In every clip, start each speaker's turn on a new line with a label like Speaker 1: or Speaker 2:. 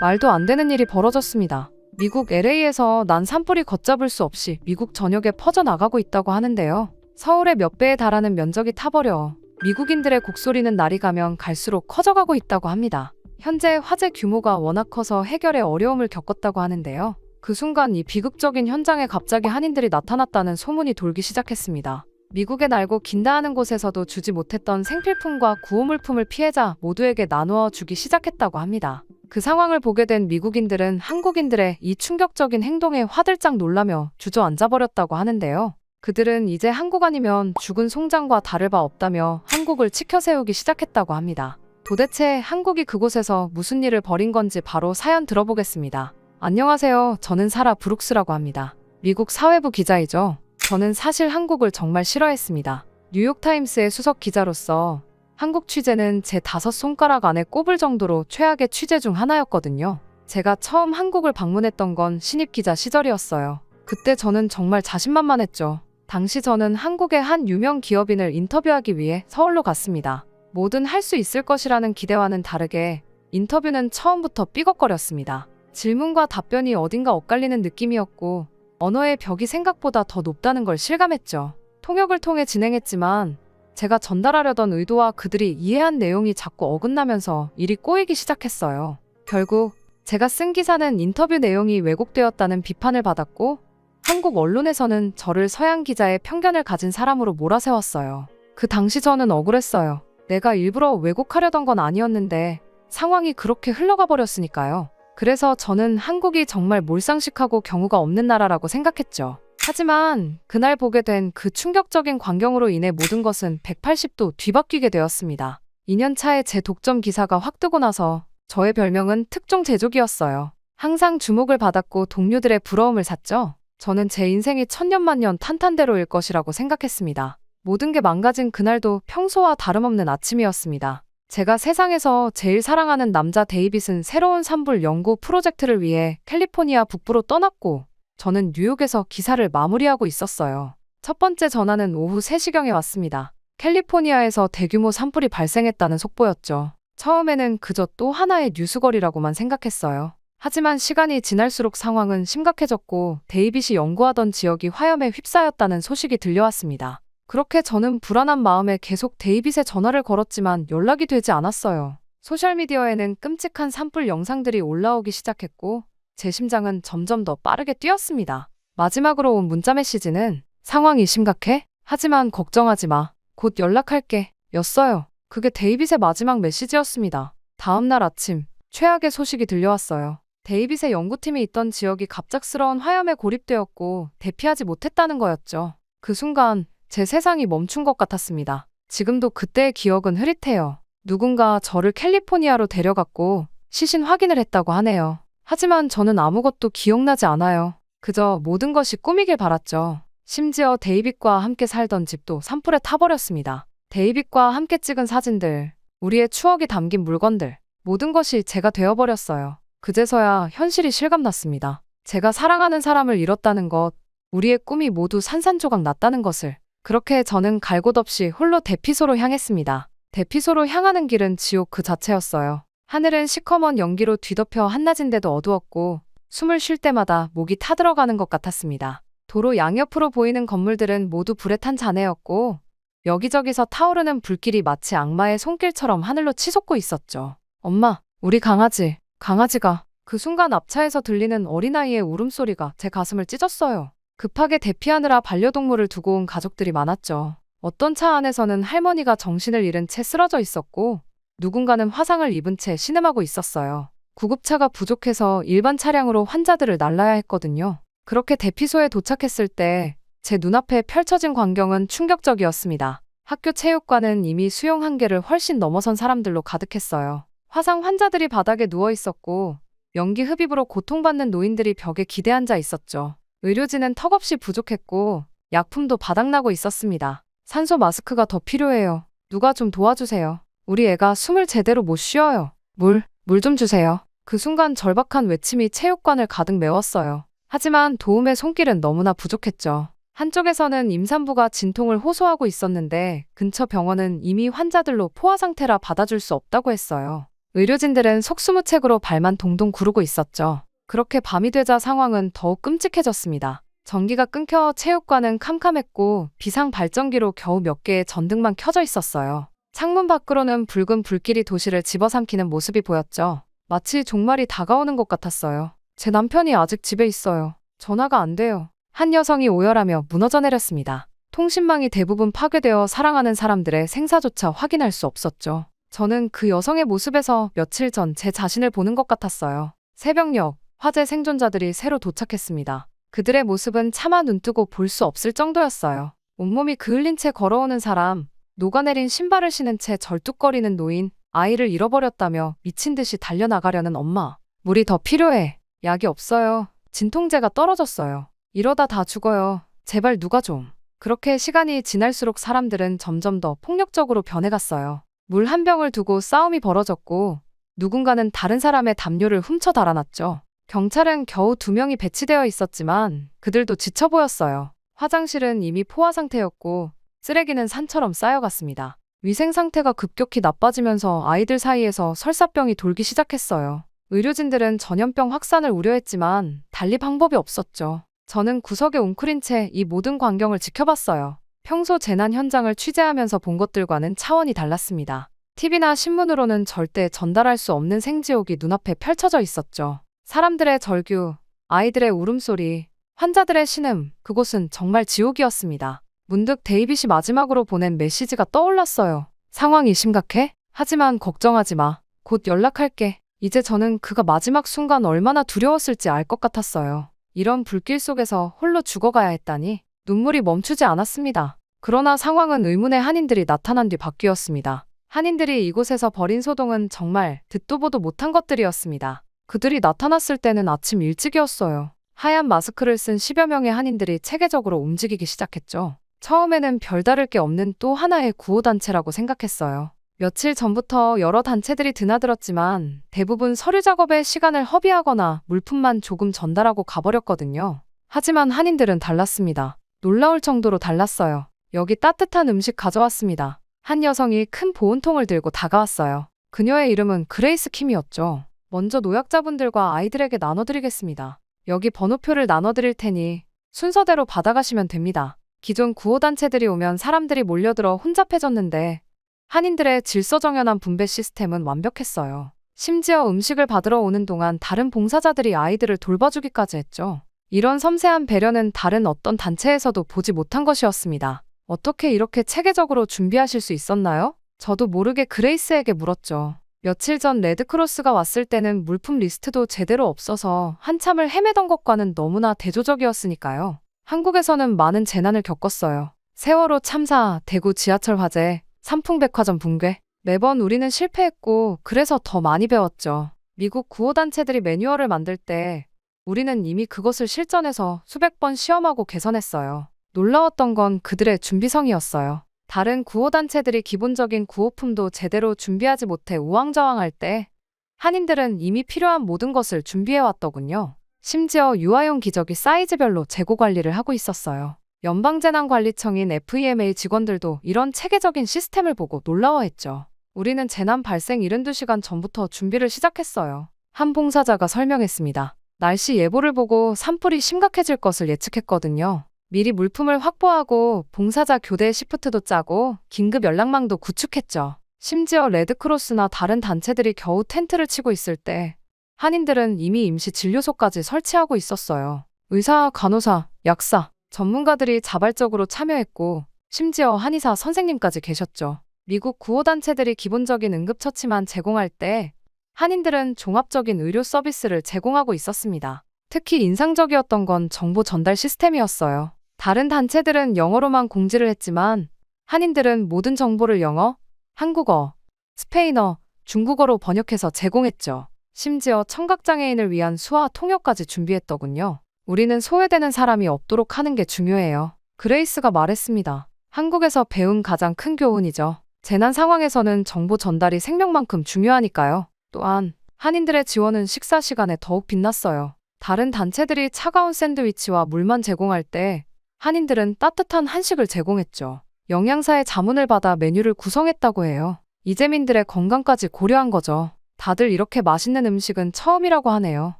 Speaker 1: 말도 안 되는 일이 벌어졌습니다. 미국 LA에서 난 산불이 걷잡을 수 없이 미국 전역에 퍼져나가고 있다고 하는데요. 서울의 몇 배에 달하는 면적이 타버려 미국인들의 곡소리는 날이 가면 갈수록 커져가고 있다고 합니다. 현재 화재 규모가 워낙 커서 해결에 어려움을 겪었다고 하는데요. 그 순간 이 비극적인 현장에 갑자기 한인들이 나타났다는 소문이 돌기 시작했습니다. 미국에 날고 긴다 하는 곳에서도 주지 못했던 생필품과 구호물품을 피해자 모두에게 나누어 주기 시작했다고 합니다. 그 상황을 보게 된 미국인들은 한국인들의 이 충격적인 행동에 화들짝 놀라며 주저앉아 버렸다고 하는데요. 그들은 이제 한국 아니면 죽은 송장과 다를 바 없다며 한국을 치켜세우기 시작했다고 합니다. 도대체 한국이 그곳에서 무슨 일을 벌인 건지 바로 사연 들어보겠습니다. 안녕하세요. 저는 사라 브룩스라고 합니다. 미국 사회부 기자이죠. 저는 사실 한국을 정말 싫어했습니다. 뉴욕타임스의 수석 기자로서 한국 취재는 제 다섯 손가락 안에 꼽을 정도로 최악의 취재 중 하나였거든요. 제가 처음 한국을 방문했던 건 신입 기자 시절이었어요. 그때 저는 정말 자신만만했죠. 당시 저는 한국의 한 유명 기업인을 인터뷰하기 위해 서울로 갔습니다. 뭐든 할 수 있을 것이라는 기대와는 다르게 인터뷰는 처음부터 삐걱거렸습니다. 질문과 답변이 어딘가 엇갈리는 느낌이었고 언어의 벽이 생각보다 더 높다는 걸 실감했죠. 통역을 통해 진행했지만 제가 전달하려던 의도와 그들이 이해한 내용이 자꾸 어긋나면서 일이 꼬이기 시작했어요. 결국 제가 쓴 기사는 인터뷰 내용이 왜곡되었다는 비판을 받았고 한국 언론에서는 저를 서양 기자의 편견을 가진 사람으로 몰아세웠어요. 그 당시 저는 억울했어요. 내가 일부러 왜곡하려던 건 아니었는데 상황이 그렇게 흘러가 버렸으니까요. 그래서 저는 한국이 정말 몰상식하고 경우가 없는 나라라고 생각했죠. 하지만 그날 보게 된 그 충격적인 광경으로 인해 모든 것은 180도 뒤바뀌게 되었습니다. 2년 차에 제 독점 기사가 확 뜨고 나서 저의 별명은 특종 제조기였어요. 항상 주목을 받았고 동료들의 부러움을 샀죠. 저는 제 인생이 천년만년 탄탄대로일 것이라고 생각했습니다. 모든 게 망가진 그날도 평소와 다름없는 아침이었습니다. 제가 세상에서 제일 사랑하는 남자 데이빗은 새로운 산불 연구 프로젝트를 위해 캘리포니아 북부로 떠났고 저는 뉴욕에서 기사를 마무리하고 있었어요. 첫 번째 전화는 오후 3시경에 왔습니다. 캘리포니아에서 대규모 산불이 발생했다는 속보였죠. 처음에는 그저 또 하나의 뉴스거리라고만 생각했어요. 하지만 시간이 지날수록 상황은 심각해졌고 데이빗이 연구하던 지역이 화염에 휩싸였다는 소식이 들려왔습니다. 그렇게 저는 불안한 마음에 계속 데이빗에 전화를 걸었지만 연락이 되지 않았어요. 소셜미디어에는 끔찍한 산불 영상들이 올라오기 시작했고 제 심장은 점점 더 빠르게 뛰었습니다. 마지막으로 온 문자 메시지는 상황이 심각해? 하지만 걱정하지 마. 곧 연락할게. 였어요. 그게 데이빗의 마지막 메시지였습니다. 다음 날 아침, 최악의 소식이 들려왔어요. 데이빗의 연구팀이 있던 지역이 갑작스러운 화염에 고립되었고 대피하지 못했다는 거였죠. 그 순간 제 세상이 멈춘 것 같았습니다. 지금도 그때의 기억은 흐릿해요. 누군가 저를 캘리포니아로 데려갔고 시신 확인을 했다고 하네요. 하지만 저는 아무것도 기억나지 않아요. 그저 모든 것이 꿈이길 바랐죠. 심지어 데이빗과 함께 살던 집도 산불에 타버렸습니다. 데이빗과 함께 찍은 사진들, 우리의 추억이 담긴 물건들, 모든 것이 제가 되어버렸어요. 그제서야 현실이 실감났습니다. 제가 사랑하는 사람을 잃었다는 것, 우리의 꿈이 모두 산산조각 났다는 것을. 그렇게 저는 갈곳 없이 홀로 대피소로 향했습니다. 대피소로 향하는 길은 지옥 그 자체였어요. 하늘은 시커먼 연기로 뒤덮여 한낮인데도 어두웠고 숨을 쉴 때마다 목이 타들어가는 것 같았습니다. 도로 양옆으로 보이는 건물들은 모두 불에 탄 잔해였고 여기저기서 타오르는 불길이 마치 악마의 손길처럼 하늘로 치솟고 있었죠. 엄마, 우리 강아지, 강아지가 그 순간 앞차에서 들리는 어린아이의 울음소리가 제 가슴을 찢었어요. 급하게 대피하느라 반려동물을 두고 온 가족들이 많았죠. 어떤 차 안에서는 할머니가 정신을 잃은 채 쓰러져 있었고 누군가는 화상을 입은 채 신음하고 있었어요. 구급차가 부족해서 일반 차량으로 환자들을 날라야 했거든요. 그렇게 대피소에 도착했을 때 제 눈앞에 펼쳐진 광경은 충격적이었습니다. 학교 체육관은 이미 수용 한계를 훨씬 넘어선 사람들로 가득했어요. 화상 환자들이 바닥에 누워 있었고 연기 흡입으로 고통받는 노인들이 벽에 기대 앉아 있었죠. 의료진은 턱없이 부족했고 약품도 바닥나고 있었습니다. 산소 마스크가 더 필요해요. 누가 좀 도와주세요. 우리 애가 숨을 제대로 못 쉬어요. 물, 물 좀 주세요. 그 순간 절박한 외침이 체육관을 가득 메웠어요. 하지만 도움의 손길은 너무나 부족했죠. 한쪽에서는 임산부가 진통을 호소하고 있었는데 근처 병원은 이미 환자들로 포화 상태라 받아줄 수 없다고 했어요. 의료진들은 속수무책으로 발만 동동 구르고 있었죠. 그렇게 밤이 되자 상황은 더욱 끔찍해졌습니다. 전기가 끊겨 체육관은 캄캄했고 비상 발전기로 겨우 몇 개의 전등만 켜져 있었어요. 창문 밖으로는 붉은 불길이 도시를 집어삼키는 모습이 보였죠. 마치 종말이 다가오는 것 같았어요. 제 남편이 아직 집에 있어요. 전화가 안 돼요. 한 여성이 오열하며 무너져 내렸습니다. 통신망이 대부분 파괴되어 사랑하는 사람들의 생사조차 확인할 수 없었죠. 저는 그 여성의 모습에서 며칠 전 제 자신을 보는 것 같았어요. 새벽녘, 화재 생존자들이 새로 도착했습니다. 그들의 모습은 차마 눈뜨고 볼 수 없을 정도였어요. 온몸이 그을린 채 걸어오는 사람, 녹아내린 신발을 신은 채 절뚝거리는 노인, 아이를 잃어버렸다며 미친 듯이 달려나가려는 엄마. 물이 더 필요해. 약이 없어요. 진통제가 떨어졌어요. 이러다 다 죽어요. 제발 누가 좀. 그렇게 시간이 지날수록 사람들은 점점 더 폭력적으로 변해갔어요. 물 한 병을 두고 싸움이 벌어졌고 누군가는 다른 사람의 담요를 훔쳐 달아났죠. 경찰은 겨우 두 명이 배치되어 있었지만 그들도 지쳐 보였어요. 화장실은 이미 포화 상태였고 쓰레기는 산처럼 쌓여갔습니다. 위생 상태가 급격히 나빠지면서 아이들 사이에서 설사병이 돌기 시작했어요. 의료진들은 전염병 확산을 우려했지만 달리 방법이 없었죠. 저는 구석에 웅크린 채 이 모든 광경을 지켜봤어요. 평소 재난 현장을 취재하면서 본 것들과는 차원이 달랐습니다. TV나 신문으로는 절대 전달할 수 없는 생지옥이 눈앞에 펼쳐져 있었죠. 사람들의 절규, 아이들의 울음소리, 환자들의 신음, 그곳은 정말 지옥이었습니다. 문득 데이빗이 마지막으로 보낸 메시지가 떠올랐어요. 상황이 심각해? 하지만 걱정하지 마. 곧 연락할게. 이제 저는 그가 마지막 순간 얼마나 두려웠을지 알 것 같았어요. 이런 불길 속에서 홀로 죽어가야 했다니 눈물이 멈추지 않았습니다. 그러나 상황은 의문의 한인들이 나타난 뒤 바뀌었습니다. 한인들이 이곳에서 벌인 소동은 정말 듣도 보도 못한 것들이었습니다. 그들이 나타났을 때는 아침 일찍이었어요. 하얀 마스크를 쓴 10여 명의 한인들이 체계적으로 움직이기 시작했죠. 처음에는 별다를 게 없는 또 하나의 구호단체라고 생각했어요. 며칠 전부터 여러 단체들이 드나들었지만 대부분 서류 작업에 시간을 허비하거나 물품만 조금 전달하고 가버렸거든요. 하지만 한인들은 달랐습니다. 놀라울 정도로 달랐어요. 여기 따뜻한 음식 가져왔습니다. 한 여성이 큰 보온통을 들고 다가왔어요. 그녀의 이름은 그레이스 킴이었죠. 먼저 노약자분들과 아이들에게 나눠드리겠습니다. 여기 번호표를 나눠드릴 테니 순서대로 받아가시면 됩니다. 기존 구호단체들이 오면 사람들이 몰려들어 혼잡해졌는데 한인들의 질서정연한 분배 시스템은 완벽했어요. 심지어 음식을 받으러 오는 동안 다른 봉사자들이 아이들을 돌봐주기까지 했죠. 이런 섬세한 배려는 다른 어떤 단체에서도 보지 못한 것이었습니다. 어떻게 이렇게 체계적으로 준비하실 수 있었나요? 저도 모르게 그레이스에게 물었죠. 며칠 전 레드크로스가 왔을 때는 물품 리스트도 제대로 없어서 한참을 헤매던 것과는 너무나 대조적이었으니까요. 한국에서는 많은 재난을 겪었어요. 세월호 참사, 대구 지하철 화재, 삼풍백화점 붕괴. 매번 우리는 실패했고, 그래서 더 많이 배웠죠. 미국 구호단체들이 매뉴얼을 만들 때, 우리는 이미 그것을 실전에서 수백 번 시험하고 개선했어요. 놀라웠던 건 그들의 준비성이었어요. 다른 구호단체들이 기본적인 구호품도 제대로 준비하지 못해 우왕좌왕할 때, 한인들은 이미 필요한 모든 것을 준비해왔더군요. 심지어 유아용 기저귀 사이즈별로 재고 관리를 하고 있었어요. 연방재난관리청인 FEMA 직원들도 이런 체계적인 시스템을 보고 놀라워했죠. 우리는 재난 발생 72시간 전부터 준비를 시작했어요. 한 봉사자가 설명했습니다. 날씨 예보를 보고 산불이 심각해질 것을 예측했거든요. 미리 물품을 확보하고 봉사자 교대 시프트도 짜고 긴급 연락망도 구축했죠. 심지어 레드크로스나 다른 단체들이 겨우 텐트를 치고 있을 때 한인들은 이미 임시 진료소까지 설치하고 있었어요. 의사, 간호사, 약사, 전문가들이 자발적으로 참여했고 심지어 한의사 선생님까지 계셨죠. 미국 구호단체들이 기본적인 응급처치만 제공할 때 한인들은 종합적인 의료 서비스를 제공하고 있었습니다. 특히 인상적이었던 건 정보 전달 시스템이었어요. 다른 단체들은 영어로만 공지를 했지만 한인들은 모든 정보를 영어, 한국어, 스페인어, 중국어로 번역해서 제공했죠. 심지어 청각장애인을 위한 수화 통역까지 준비했더군요. 우리는 소외되는 사람이 없도록 하는 게 중요해요. 그레이스가 말했습니다. 한국에서 배운 가장 큰 교훈이죠. 재난 상황에서는 정보 전달이 생명만큼 중요하니까요. 또한 한인들의 지원은 식사 시간에 더욱 빛났어요. 다른 단체들이 차가운 샌드위치와 물만 제공할 때 한인들은 따뜻한 한식을 제공했죠. 영양사의 자문을 받아 메뉴를 구성했다고 해요. 이재민들의 건강까지 고려한 거죠. 다들 이렇게 맛있는 음식은 처음이라고 하네요.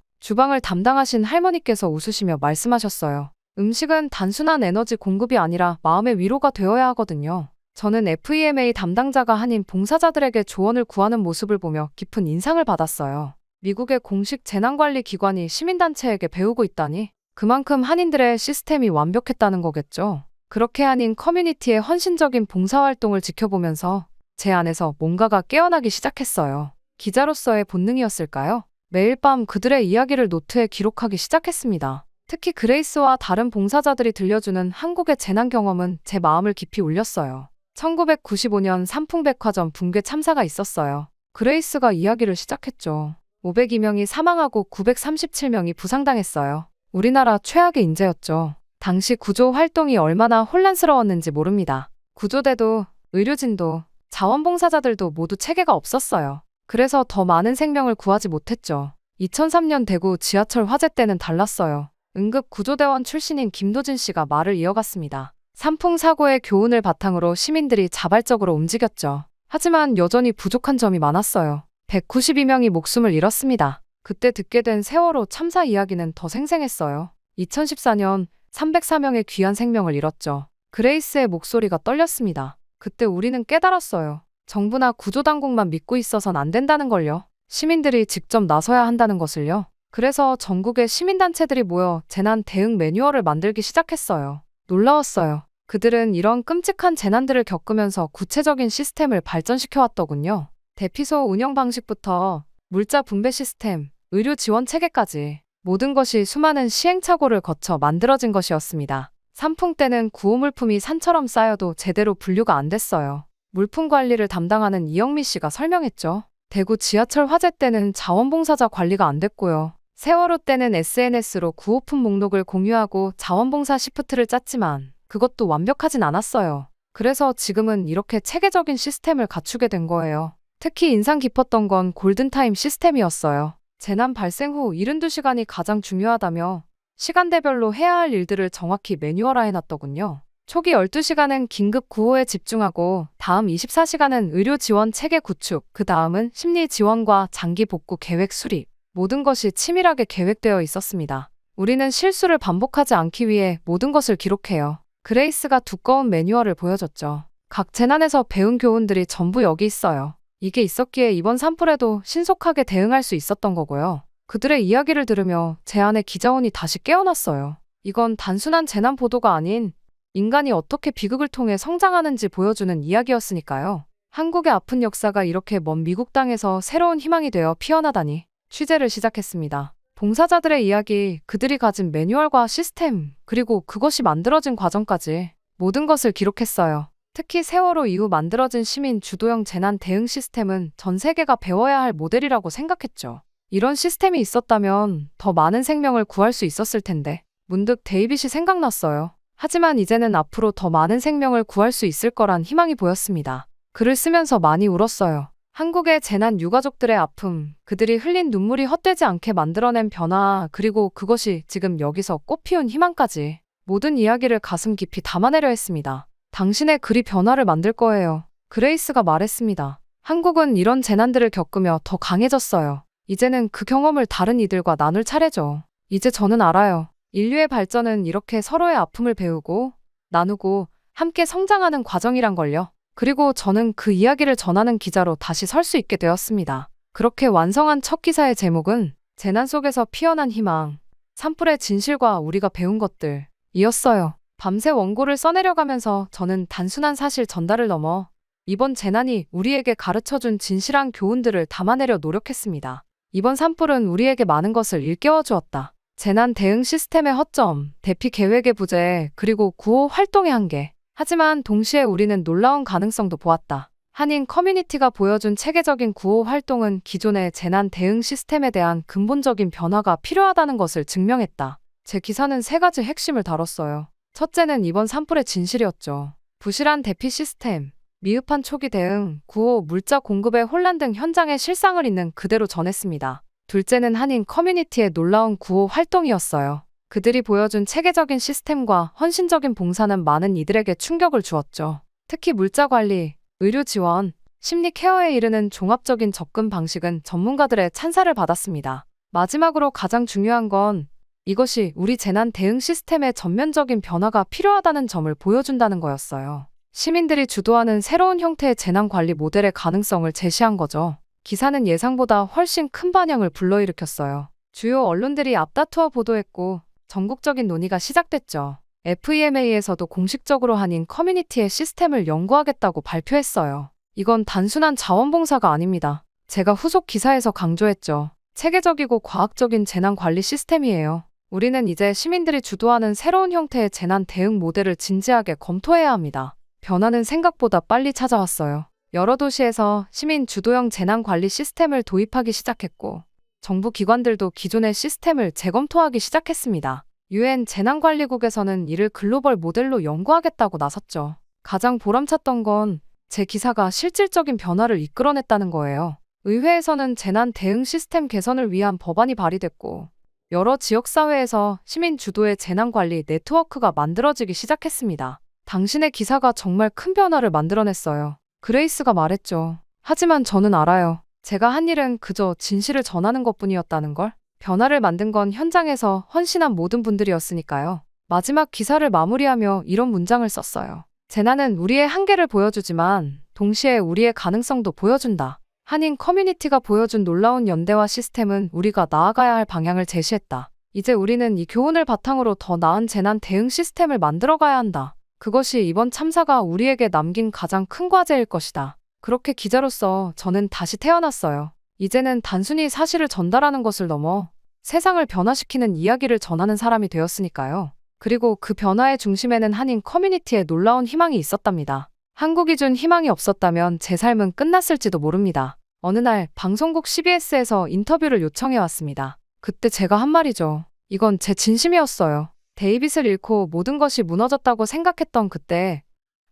Speaker 1: 주방을 담당하신 할머니께서 웃으시며 말씀하셨어요. 음식은 단순한 에너지 공급이 아니라 마음의 위로가 되어야 하거든요. 저는 FEMA 담당자가 아닌 봉사자들에게 조언을 구하는 모습을 보며 깊은 인상을 받았어요. 미국의 공식 재난관리 기관이 시민단체에게 배우고 있다니 그만큼 한인들의 시스템이 완벽했다는 거겠죠. 그렇게 한인 커뮤니티의 헌신적인 봉사활동을 지켜보면서 제 안에서 뭔가가 깨어나기 시작했어요. 기자로서의 본능이었을까요? 매일 밤 그들의 이야기를 노트에 기록하기 시작했습니다. 특히 그레이스와 다른 봉사자들이 들려주는 한국의 재난 경험은 제 마음을 깊이 울렸어요. 1995년 삼풍백화점 붕괴 참사가 있었어요. 그레이스가 이야기를 시작했죠. 502명이 사망하고 937명이 부상당했어요. 우리나라 최악의 인재였죠. 당시 구조 활동이 얼마나 혼란스러웠는지 모릅니다. 구조대도, 의료진도, 자원봉사자들도 모두 체계가 없었어요. 그래서 더 많은 생명을 구하지 못했죠. 2003년 대구 지하철 화재 때는 달랐어요. 응급 구조대원 출신인 김도진 씨가 말을 이어갔습니다. 산풍 사고의 교훈을 바탕으로 시민들이 자발적으로 움직였죠. 하지만 여전히 부족한 점이 많았어요. 192명이 목숨을 잃었습니다. 그때 듣게 된 세월호 참사 이야기는 더 생생했어요. 2014년 304명의 귀한 생명을 잃었죠. 그레이스의 목소리가 떨렸습니다. 그때 우리는 깨달았어요. 정부나 구조당국만 믿고 있어선 안 된다는 걸요. 시민들이 직접 나서야 한다는 것을요. 그래서 전국의 시민단체들이 모여 재난 대응 매뉴얼을 만들기 시작했어요. 놀라웠어요. 그들은 이런 끔찍한 재난들을 겪으면서 구체적인 시스템을 발전시켜 왔더군요. 대피소 운영 방식부터 물자 분배 시스템, 의료 지원 체계까지 모든 것이 수많은 시행착오를 거쳐 만들어진 것이었습니다. 산풍 때는 구호물품이 산처럼 쌓여도 제대로 분류가 안 됐어요. 물품 관리를 담당하는 이영미 씨가 설명했죠. 대구 지하철 화재 때는 자원봉사자 관리가 안 됐고요. 세월호 때는 SNS로 구호품 목록을 공유하고 자원봉사 시프트를 짰지만 그것도 완벽하진 않았어요. 그래서 지금은 이렇게 체계적인 시스템을 갖추게 된 거예요. 특히 인상 깊었던 건 골든타임 시스템이었어요. 재난 발생 후 72시간이 가장 중요하다며 시간대별로 해야 할 일들을 정확히 매뉴얼화 해놨더군요. 초기 12시간은 긴급 구호에 집중하고 다음 24시간은 의료 지원 체계 구축, 그 다음은 심리 지원과 장기 복구 계획 수립. 모든 것이 치밀하게 계획되어 있었습니다. 우리는 실수를 반복하지 않기 위해 모든 것을 기록해요. 그레이스가 두꺼운 매뉴얼을 보여줬죠. 각 재난에서 배운 교훈들이 전부 여기 있어요. 이게 있었기에 이번 산불에도 신속하게 대응할 수 있었던 거고요. 그들의 이야기를 들으며 제 안에 기자원이 다시 깨어났어요. 이건 단순한 재난 보도가 아닌 인간이 어떻게 비극을 통해 성장하는지 보여주는 이야기였으니까요. 한국의 아픈 역사가 이렇게 먼 미국 땅에서 새로운 희망이 되어 피어나다니 취재를 시작했습니다. 봉사자들의 이야기, 그들이 가진 매뉴얼과 시스템, 그리고 그것이 만들어진 과정까지 모든 것을 기록했어요. 특히 세월호 이후 만들어진 시민 주도형 재난 대응 시스템은 전 세계가 배워야 할 모델이라고 생각했죠. 이런 시스템이 있었다면 더 많은 생명을 구할 수 있었을 텐데 문득 데이빗이 생각났어요. 하지만 이제는 앞으로 더 많은 생명을 구할 수 있을 거란 희망이 보였습니다. 글을 쓰면서 많이 울었어요. 한국의 재난 유가족들의 아픔, 그들이 흘린 눈물이 헛되지 않게 만들어낸 변화, 그리고 그것이 지금 여기서 꽃피운 희망까지 모든 이야기를 가슴 깊이 담아내려 했습니다. 당신의 글이 변화를 만들 거예요. 그레이스가 말했습니다. 한국은 이런 재난들을 겪으며 더 강해졌어요. 이제는 그 경험을 다른 이들과 나눌 차례죠. 이제 저는 알아요. 인류의 발전은 이렇게 서로의 아픔을 배우고, 나누고, 함께 성장하는 과정이란 걸요. 그리고 저는 그 이야기를 전하는 기자로 다시 설 수 있게 되었습니다. 그렇게 완성한 첫 기사의 제목은 재난 속에서 피어난 희망, 산불의 진실과 우리가 배운 것들 이었어요. 밤새 원고를 써내려가면서 저는 단순한 사실 전달을 넘어 이번 재난이 우리에게 가르쳐준 진실한 교훈들을 담아내려 노력했습니다. 이번 산불은 우리에게 많은 것을 일깨워 주었다. 재난 대응 시스템의 허점, 대피 계획의 부재, 그리고 구호 활동의 한계. 하지만 동시에 우리는 놀라운 가능성도 보았다. 한인 커뮤니티가 보여준 체계적인 구호 활동은 기존의 재난 대응 시스템에 대한 근본적인 변화가 필요하다는 것을 증명했다. 제 기사는 세 가지 핵심을 다뤘어요. 첫째는 이번 산불의 진실이었죠. 부실한 대피 시스템, 미흡한 초기 대응, 구호, 물자 공급의 혼란 등 현장의 실상을 있는 그대로 전했습니다. 둘째는 한인 커뮤니티의 놀라운 구호 활동이었어요. 그들이 보여준 체계적인 시스템과 헌신적인 봉사는 많은 이들에게 충격을 주었죠. 특히 물자 관리, 의료 지원, 심리 케어에 이르는 종합적인 접근 방식은 전문가들의 찬사를 받았습니다. 마지막으로 가장 중요한 건 이것이 우리 재난 대응 시스템의 전면적인 변화가 필요하다는 점을 보여준다는 거였어요. 시민들이 주도하는 새로운 형태의 재난 관리 모델의 가능성을 제시한 거죠. 기사는 예상보다 훨씬 큰 반향을 불러일으켰어요. 주요 언론들이 앞다투어 보도했고 전국적인 논의가 시작됐죠. FEMA에서도 공식적으로 한인 커뮤니티의 시스템을 연구하겠다고 발표했어요. 이건 단순한 자원봉사가 아닙니다. 제가 후속 기사에서 강조했죠. 체계적이고 과학적인 재난 관리 시스템이에요. 우리는 이제 시민들이 주도하는 새로운 형태의 재난 대응 모델을 진지하게 검토해야 합니다. 변화는 생각보다 빨리 찾아왔어요. 여러 도시에서 시민 주도형 재난 관리 시스템을 도입하기 시작했고, 정부 기관들도 기존의 시스템을 재검토하기 시작했습니다. 유엔 재난관리국에서는 이를 글로벌 모델로 연구하겠다고 나섰죠. 가장 보람찼던 건 제 기사가 실질적인 변화를 이끌어냈다는 거예요. 의회에서는 재난 대응 시스템 개선을 위한 법안이 발의됐고, 여러 지역사회에서 시민 주도의 재난관리 네트워크가 만들어지기 시작했습니다. 당신의 기사가 정말 큰 변화를 만들어냈어요. 그레이스가 말했죠. 하지만 저는 알아요. 제가 한 일은 그저 진실을 전하는 것 뿐이었다는 걸. 변화를 만든 건 현장에서 헌신한 모든 분들이었으니까요. 마지막 기사를 마무리하며 이런 문장을 썼어요. 재난은 우리의 한계를 보여주지만 동시에 우리의 가능성도 보여준다. 한인 커뮤니티가 보여준 놀라운 연대와 시스템은 우리가 나아가야 할 방향을 제시했다. 이제 우리는 이 교훈을 바탕으로 더 나은 재난 대응 시스템을 만들어가야 한다. 그것이 이번 참사가 우리에게 남긴 가장 큰 과제일 것이다. 그렇게 기자로서 저는 다시 태어났어요. 이제는 단순히 사실을 전달하는 것을 넘어 세상을 변화시키는 이야기를 전하는 사람이 되었으니까요. 그리고 그 변화의 중심에는 한인 커뮤니티의 놀라운 희망이 있었답니다. 한국이 준 희망이 없었다면 제 삶은 끝났을지도 모릅니다. 어느 날 방송국 CBS에서 인터뷰를 요청해 왔습니다. 그때 제가 한 말이죠. 이건 제 진심이었어요. 데이빗을 잃고 모든 것이 무너졌다고 생각했던 그때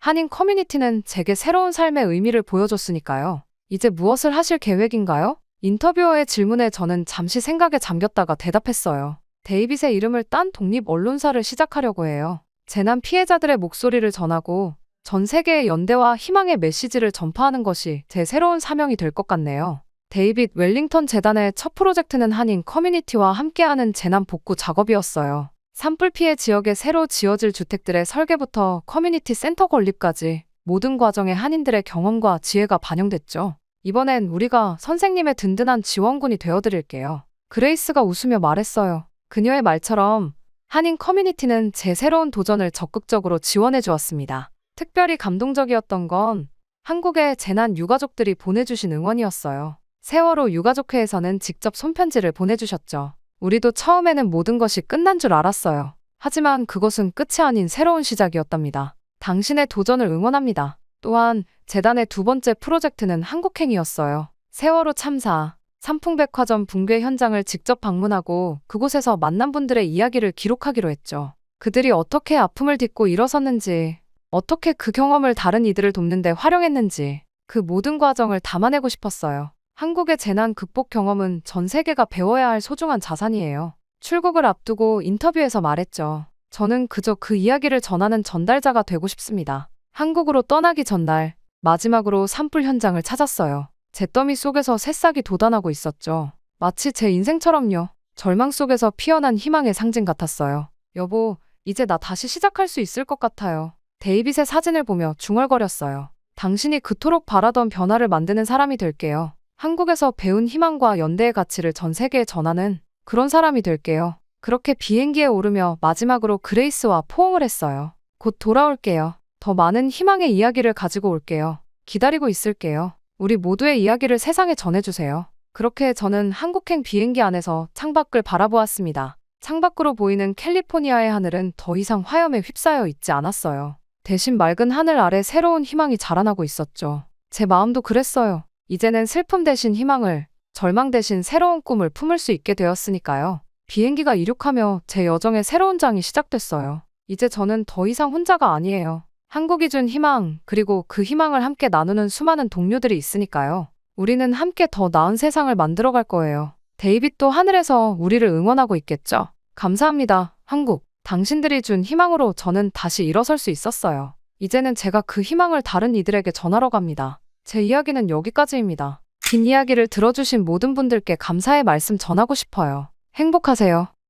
Speaker 1: 한인 커뮤니티는 제게 새로운 삶의 의미를 보여줬으니까요. 이제 무엇을 하실 계획인가요? 인터뷰어의 질문에 저는 잠시 생각에 잠겼다가 대답했어요. 데이빗의 이름을 딴 독립 언론사를 시작하려고 해요. 재난 피해자들의 목소리를 전하고 전 세계의 연대와 희망의 메시지를 전파하는 것이 제 새로운 사명이 될 것 같네요. 데이빗 웰링턴 재단의 첫 프로젝트는 한인 커뮤니티와 함께하는 재난 복구 작업이었어요. 산불 피해 지역에 새로 지어질 주택들의 설계부터 커뮤니티 센터 건립까지 모든 과정에 한인들의 경험과 지혜가 반영됐죠. 이번엔 우리가 선생님의 든든한 지원군이 되어드릴게요. 그레이스가 웃으며 말했어요. 그녀의 말처럼 한인 커뮤니티는 제 새로운 도전을 적극적으로 지원해 주었습니다. 특별히 감동적이었던 건 한국의 재난 유가족들이 보내주신 응원이었어요. 세월호 유가족회에서는 직접 손편지를 보내주셨죠. 우리도 처음에는 모든 것이 끝난 줄 알았어요. 하지만 그것은 끝이 아닌 새로운 시작이었답니다. 당신의 도전을 응원합니다. 또한 재단의 두 번째 프로젝트는 한국행이었어요. 세월호 참사, 삼풍백화점 붕괴 현장을 직접 방문하고 그곳에서 만난 분들의 이야기를 기록하기로 했죠. 그들이 어떻게 아픔을 딛고 일어섰는지, 어떻게 그 경험을 다른 이들을 돕는데 활용했는지, 그 모든 과정을 담아내고 싶었어요. 한국의 재난 극복 경험은 전 세계가 배워야 할 소중한 자산이에요. 출국을 앞두고 인터뷰에서 말했죠. 저는 그저 그 이야기를 전하는 전달자가 되고 싶습니다. 한국으로 떠나기 전날, 마지막으로 산불 현장을 찾았어요. 잿더미 속에서 새싹이 돋아나고 있었죠. 마치 제 인생처럼요. 절망 속에서 피어난 희망의 상징 같았어요. 여보, 이제 나 다시 시작할 수 있을 것 같아요. 데이빗의 사진을 보며 중얼거렸어요. 당신이 그토록 바라던 변화를 만드는 사람이 될게요. 한국에서 배운 희망과 연대의 가치를 전 세계에 전하는 그런 사람이 될게요. 그렇게 비행기에 오르며 마지막으로 그레이스와 포옹을 했어요. 곧 돌아올게요. 더 많은 희망의 이야기를 가지고 올게요. 기다리고 있을게요. 우리 모두의 이야기를 세상에 전해주세요. 그렇게 저는 한국행 비행기 안에서 창밖을 바라보았습니다. 창밖으로 보이는 캘리포니아의 하늘은 더 이상 화염에 휩싸여 있지 않았어요. 대신 맑은 하늘 아래 새로운 희망이 자라나고 있었죠. 제 마음도 그랬어요. 이제는 슬픔 대신 희망을, 절망 대신 새로운 꿈을 품을 수 있게 되었으니까요. 비행기가 이륙하며 제 여정의 새로운 장이 시작됐어요. 이제 저는 더 이상 혼자가 아니에요. 한국이 준 희망, 그리고 그 희망을 함께 나누는 수많은 동료들이 있으니까요. 우리는 함께 더 나은 세상을 만들어갈 거예요. 데이빗도 하늘에서 우리를 응원하고 있겠죠. 감사합니다, 한국. 당신들이 준 희망으로 저는 다시 일어설 수 있었어요. 이제는 제가 그 희망을 다른 이들에게 전하러 갑니다. 제 이야기는 여기까지입니다. 긴 이야기를 들어주신 모든 분들께 감사의 말씀 전하고 싶어요. 행복하세요.